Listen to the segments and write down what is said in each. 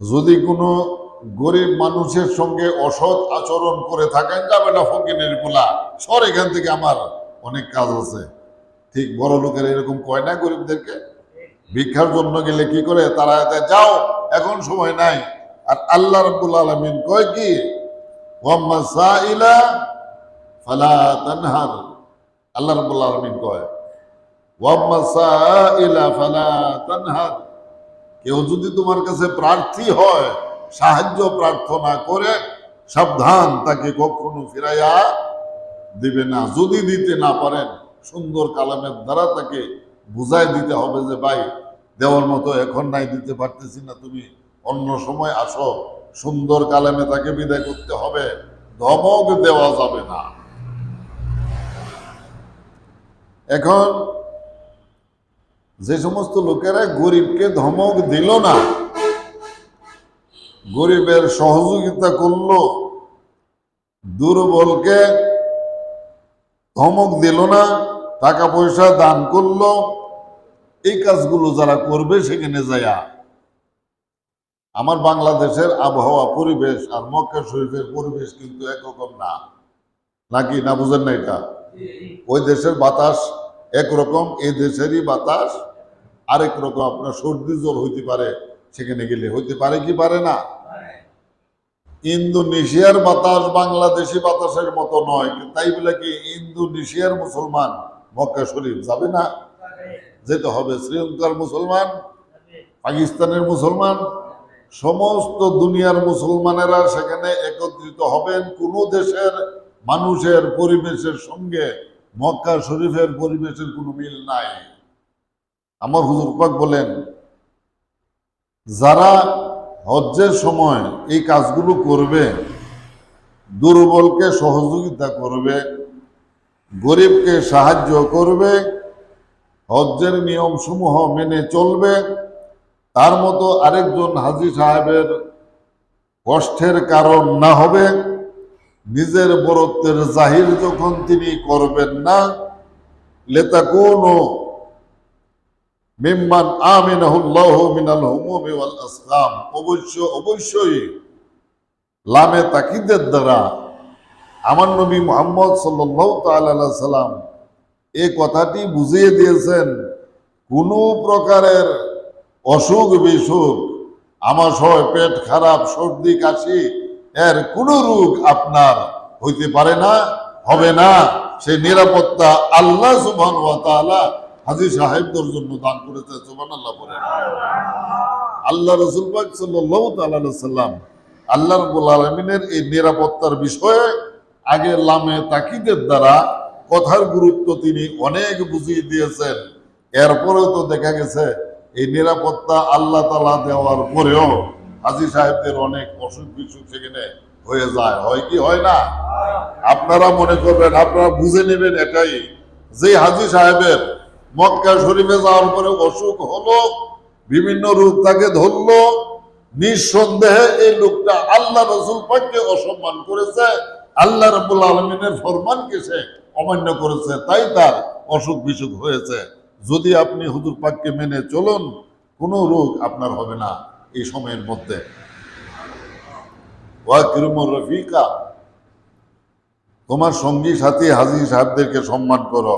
যদি কোনো গরিব মানুষের সঙ্গে অসৎ আচরণ করে থাকেন, যাবে না ফকিনেরগুলা। সর এখান থেকে আমার অনেক কাজ আছে। ঠিক বড় লোকের এরকম কয় না গরিবদেরকে? ভিক্ষার জন্য গেলে কি করে? তারা এতে যাও, এখন সময় নাই। আর আল্লাহ রাব্বুল আলামিন কয় কি? আল্লাহ রাব্বুল আলামিন কয়, ওয়াম্মা সাইলা ফালা তানহার। কেউ যদি তোমার কাছে প্রার্থী হয়, সাহায্য প্রার্থনা করে, সাবধান, তাকে কখনো ফিরাইয়া দিবে না। যদি দিতে না পারেন, সুন্দর কালামের দ্বারা তাকে বুঝাই দিতে হবে যে, ভাই, দেওয়ার মতো এখন নাই, দিতে পারতেছি না তুমি। অন্য সময় আসো। সুন্দর কালামে তাকে বিদায় করতে হবে। ধমক দেওয়া যাবে না। এখন যে সমস্ত লোকেরা গরিবকে ধমক দিল না, গরিবের সহযোগিতা করল, দুর্বলকে ধমক দিল না টাকা পয়সা দান করল, এই কাজগুলো যারা করবে সেখানে যায়া। আমার বাংলাদেশের আবহাওয়া, পরিবেশ আর মক্কা শরীফের পরিবেশ কিন্তু একরকম না। নাকি? না বুঝেন না এটা? ওই দেশের বাতাস একরকম, এই দেশেরই বাতাস আরেক রকম আপনার সর্দি জ্বর হইতে পারে, সেখানে গেলে হইতে পারে কি পারে না? ইন্দোনেশিয়ার বাতাস বাংলাদেশি বাতাসের মতো নয়, তাই বলে কি ইন্দোনেশিয়ার মুসলমান মক্কা শরীফ যাবে না? যেতে হবে শ্রীলঙ্কার মুসলমান, পাকিস্তানের মুসলমান, সমস্ত দুনিয়ার মুসলমানেরা সেখানে একত্রিত হবেন। কোন দেশের মানুষের পরিবেশের সঙ্গে মক্কা শরীফের পরিবেশের কোনো মিল নাই। আমার হুজুর পাক বলেন, যারা হজ্জের সময় এই কাজগুলো করবে, দুর্বলকে সহযোগিতা করবে, গরিবকে সাহায্য করবে, হজ্জের নিয়মসমূহ মেনে চলবে, তার মতো আরেকজন হাজি সাহেবের কষ্টের কারণ না হবে, নিজের বরত্বের জাহির যখন তিনি করবেন না লেতা কোনো মিম্মান আমিনাহুল্লাহ মিনাল হুমুমি ওয়াল আসকাম অবশ্য, অবশ্যই লামে তাকিদের দ্বারা আমার নবী মোহাম্মদ সাল্লাল্লাহু তাআলা সাল্লাম এই কথাটি বুঝিয়ে দিয়েছেন, কোনো প্রকারের অসুখ বিসুখ, আমার হয় পেট খারাপ, সর্দি, কাশি, এর কোনো রোগ আপনার হইতে পারে না, হবে না। সেই নিরাপত্তা আল্লাহ সুবহান ওয়া তাআলা হাজি সাহেবদের জন্য দান করেছে সুবহান আল্লাহ বলে। আল্লাহ রসুল সাল্লাম আল্লাহ রাব্বুল আলামিনের এই নিরাপত্তার বিষয়ে আগে লামে তাকিদের দ্বারা কথার গুরুত্ব তিনি অনেক বুঝিয়ে দিয়েছেন। এরপরেও তো দেখা গেছে, এই নিরাপত্তা আল্লাহ তালা দেওয়ার পরেও হাজি সাহেবদের অনেক অসুখ বিসুখ সেখানে হয়ে যায়। হয় কি, হয় না? আপনারা মনে করবেন, আপনারা বুঝে নেবেন এটাই যে হাজি সাহেবের মক্কা শরীফে যাওয়ার পরে অসুখ হলো, বিভিন্ন রূপ তাকে ধরলো। নিঃসন্দেহে এই লোকটা আল্লাহ রসুল পাককে অসম্মান করেছে, আল্লাহ রবুল আলমিনের ফরমানকে সে অমান্য করেছে, তাই তার অসুখ বিসুখ হয়েছে। যদি আপনি হুজুর পাককে মেনে চলুন, কোনো রোগ আপনার হবে না এই সময়ের মধ্যে। তোমার সঙ্গী সাথী হাজি সাহেবদেরকে সম্মান করো।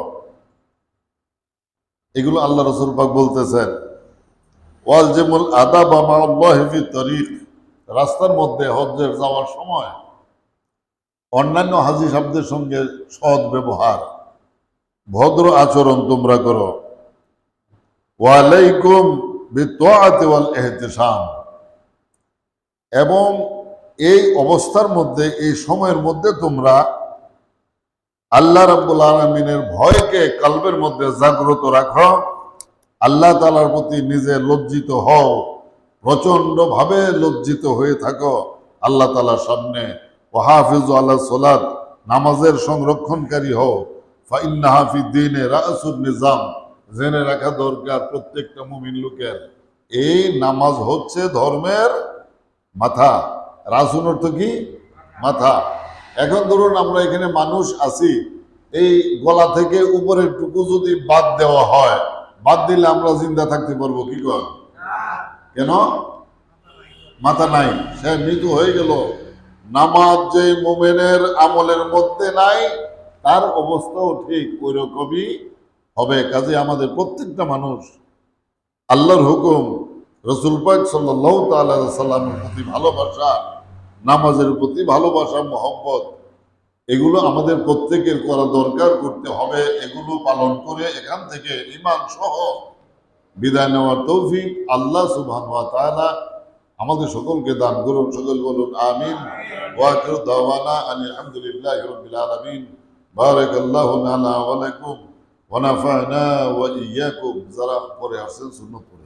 এগুলো আল্লাহ রসুল পাক বলতেছেন। ওয়ালজেমুল আদাব আমাল্লাহি তরিক। রাস্তার মধ্যে হজ্জের যাওয়ার সময় অন্যান্য হাজি শব্দের সঙ্গে সৎ ব্যবহার, ভদ্র আচরণ তোমরা করো। ওয়ালাইকুম বিত্তাআতি ওয়াল ইহতিসাম। এবং এই অবস্থার মধ্যে, এই সময়ের মধ্যে তোমরা আল্লাহ রাব্বুল আলমিনের ভয়কে কালবের মধ্যে জাগ্রত রাখো। আল্লাহ তালার প্রতি নিজে লজ্জিত হও। প্রচণ্ড ভাবে লজ্জিত হয়ে থাকো আল্লাহ তালার সামনে। ওহাফিজ আল্লাহ সোলাদ নামাজের সংরক্ষণকারী হও। নিজাম, জেনে রাখা দরকার প্রত্যেকটা মুমিন লোকের। এই নামাজ হচ্ছে ধর্মের মাথা। রাসুন অর্থ কি? মাথা। এখন ধরুন আমরা এখানে মানুষ আছি, এই গলা থেকে উপরের টুকু যদি বাদ দেওয়া হয়, বাদ দিলে আমরা জিন্দা থাকতে পারব, কি কর কেন? মাথা নাই, সে মৃত হয়ে গেল। নামাজ যে মোমেনের আমলের মধ্যে নাই, তার অবস্থাও ঠিক ওই রকমই হবে। কাজে আমাদের প্রত্যেকটা মানুষ, আল্লাহর হুকুম, রসুল পাক সাল্লাহ তাল্লাহ প্রতি ভালোবাসা নামাজের প্রতি ভালোবাসা, মোহব্বত, এগুলো আমাদের প্রত্যেকের করা দরকার, করতে হবে। এগুলো পালন করে এখান থেকে ইমান সহ বিদায় নেওয়ার তৌফিক আল্লাহ সুবহান ওয়া তাআলা আমাদের সকলকে দান করুন, সকল বলুন, আমিন। ওয়া ওয়াকির দাওয়ানা আলহামদুলিল্লাহি রাব্বিল আলামিন। বারাকাল্লাহু লানা ওয়া লাকুম ওয়া নাফা'না ওয়া ইয়্যাকুম যারা পরে আসেন সুন্নত